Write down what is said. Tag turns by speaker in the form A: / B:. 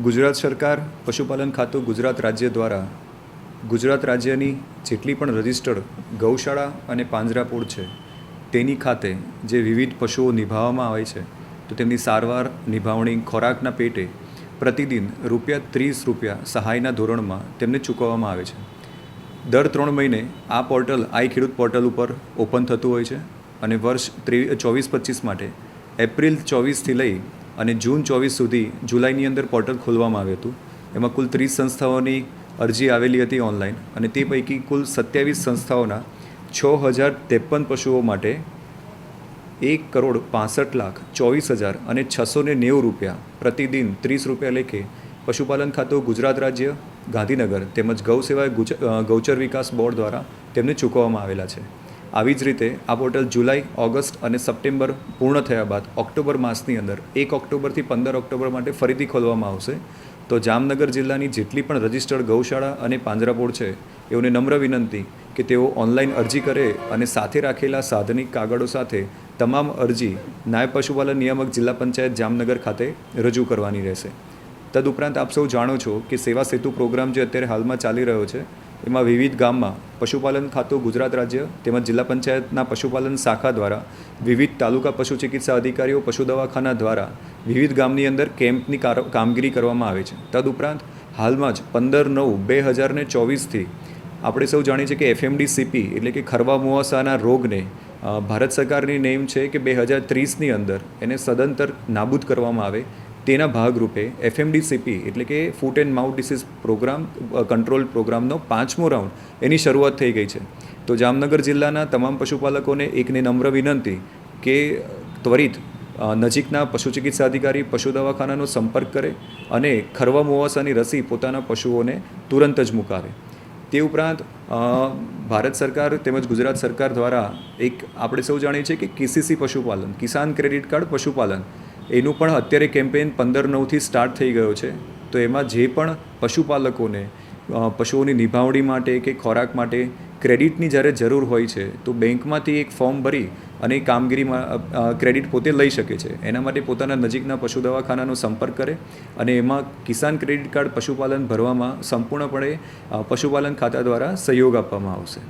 A: ગુજરાત સરકાર, પશુપાલન ખાતું ગુજરાત રાજ્ય દ્વારા ગુજરાત રાજ્યની જેટલી પણ રજિસ્ટર્ડ ગૌશાળા અને પાંજરાપોળ છે, તેની ખાતે જે વિવિધ પશુઓ નિભાવવામાં આવે છે, તો તેમની સારવાર, નિભાવણી, ખોરાકના પેટે પ્રતિદિન રૂપિયા ત્રીસ રૂપિયા સહાયના ધોરણમાં તેમને ચૂકવવામાં આવે છે. દર ત્રણ મહિને આ પોર્ટલ, આઈ ખેડૂત પોર્ટલ ઉપર ઓપન થતું હોય છે અને વર્ષ ત્રેવી, ચોવીસ પચીસ માટે એપ્રિલ ચોવીસથી લઈ અને જૂન ચોવીસ સુધી જુલાઈની અંદર પોર્ટલ ખોલવામાં આવ્યું હતું. એમાં કુલ ત્રીસ સંસ્થાઓની અરજી આવેલી હતી ઓનલાઈન અને તે પૈકી કુલ સત્યાવીસ સંસ્થાઓના છ હજાર ત્રેપન પશુઓ માટે એક કરોડ પાસઠ લાખ ચોવીસ હજાર અને છસો ને નેવું રૂપિયા પ્રતિદિન ત્રીસ રૂપિયા લેખે પશુપાલન ખાતું ગુજરાત રાજ્ય, ગાંધીનગર તેમજ ગૌ સેવા ગૌચર વિકાસ બોર્ડ દ્વારા તેમને ચૂકવવામાં આવેલા છે. આવી જ રીતે આ પોર્ટલ જુલાઈ, ઓગસ્ટ અને સપ્ટેમ્બર પૂર્ણ થયા બાદ ઓક્ટોબર માસની અંદર એક ઓક્ટોબરથી પંદર ઓક્ટોબર માટે ફરીથી ખોલવામાં આવશે. તો જામનગર જિલ્લાની જેટલી પણ રજિસ્ટર્ડ ગૌશાળા અને પાંજરાપોળ છે, એઓને નમ્ર વિનંતી કે તેઓ ઓનલાઈન અરજી કરે અને સાથે રાખેલા સાધનિક કાગળો સાથે તમામ અરજી નાયબ પશુપાલન નિયામક જિલ્લા પંચાયત જામનગર ખાતે રજૂ કરવાની રહેશે. તદુપરાંત આપ સૌ જાણો છો કે સેવા સેતુ પ્રોગ્રામ જે અત્યારે હાલમાં ચાલી રહ્યો છે, એમાં વિવિધ ગામમાં પશુપાલન ખાતું ગુજરાત રાજ્ય તેમજ જિલ્લા પંચાયતના પશુપાલન શાખા દ્વારા, વિવિધ તાલુકા પશુ ચિકિત્સા અધિકારીઓ પશુ દવાખાના દ્વારા વિવિધ ગામની અંદર કેમ્પની કામગીરી કરવામાં આવે છે. તદુપરાંત હાલમાં જ પંદર નવ બે હજાર ને ચોવીસથી આપણે સૌ જાણીએ છીએ કે એફએમડી સીપી એટલે કે ખરવા મુવાસાના રોગને ભારત સરકારની નેમ છે કે બે હજાર ત્રીસની અંદર એને સદંતર નાબૂદ કરવામાં આવે તેના ભાગરૂપે એફએમડી સીપી એટલે કે foot and mouth disease programme control પ્રોગ્રામનો પાંચમો રાઉન્ડ એની શરૂઆત થઈ ગઈ છે. તો જામનગર જિલ્લાના તમામ પશુપાલકોને એકને નમ્ર વિનંતી કે ત્વરિત નજીકના પશુ ચિકિત્સા અધિકારી પશુ દવાખાનાનો સંપર્ક કરે અને ખરવા મુવાસાની રસી પોતાના પશુઓને તુરંત જ મુકાવે. તે ઉપરાંત ભારત સરકાર તેમજ ગુજરાત સરકાર દ્વારા એક આપણે સૌ જાણીએ છીએ કે કેસીસી પશુપાલન, કિસાન ક્રેડિટ કાર્ડ પશુપાલન એનું પણ અત્યારે કેમ્પેન પંદર નવથી સ્ટાર્ટ થઈ ગયો છે. તો એમાં જે પણ પશુપાલકોને પશુઓની નિભાવણી માટે કે ખોરાક માટે ક્રેડિટની જ્યારે જરૂર હોય છે, તો બેંકમાંથી એક ફોર્મ ભરી અને કામગીરીમાં ક્રેડિટ પોતે લઈ શકે છે. એના માટે પોતાના નજીકના પશુ દવાખાનાનો સંપર્ક કરે અને એમાં કિસાન ક્રેડિટ કાર્ડ પશુપાલન ભરવામાં સંપૂર્ણપણે પશુપાલન ખાતા દ્વારા સહયોગ આપવામાં આવશે.